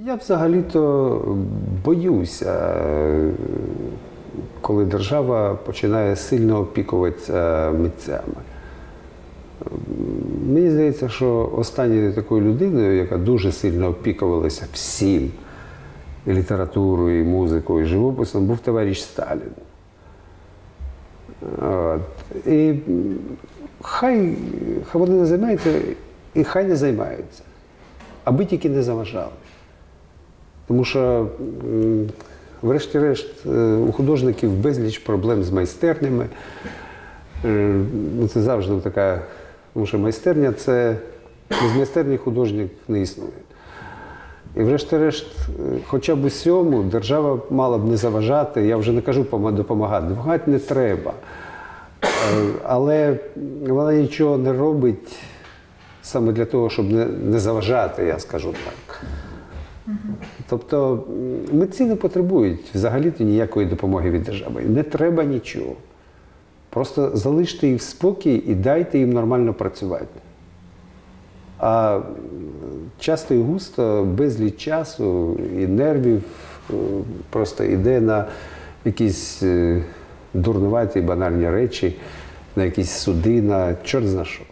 Я взагалі-то боюся, е, коли держава починає сильно опікуватися митцями. Мені здається, що останньою такою людиною, яка дуже сильно опікувалася всім, і літературою, і музикою, і живописом, був товариш Сталін. От. І хай, хай вони не займаються, і хай не займаються, аби тільки не заважали. Тому що, врешті-решт, е, у художників безліч проблем з майстернями. Е, Ну, це завжди така, тому що майстерня це без майстерні художник не існує. І врешті-решт, е, хоча б усьому держава мала б не заважати, я вже не кажу допомагати, допомагати не треба. Але вона нічого не робить саме для того, щоб не заважати, я скажу так. Тобто митці не потребують взагалі-то ніякої допомоги від держави. Не треба нічого. Просто залиште їх в спокій і дайте їм нормально працювати. А часто і густо, безліч часу і нервів е, просто йде на якісь е, дурнуваті банальні речі, на якісь суди, на чорт зна що.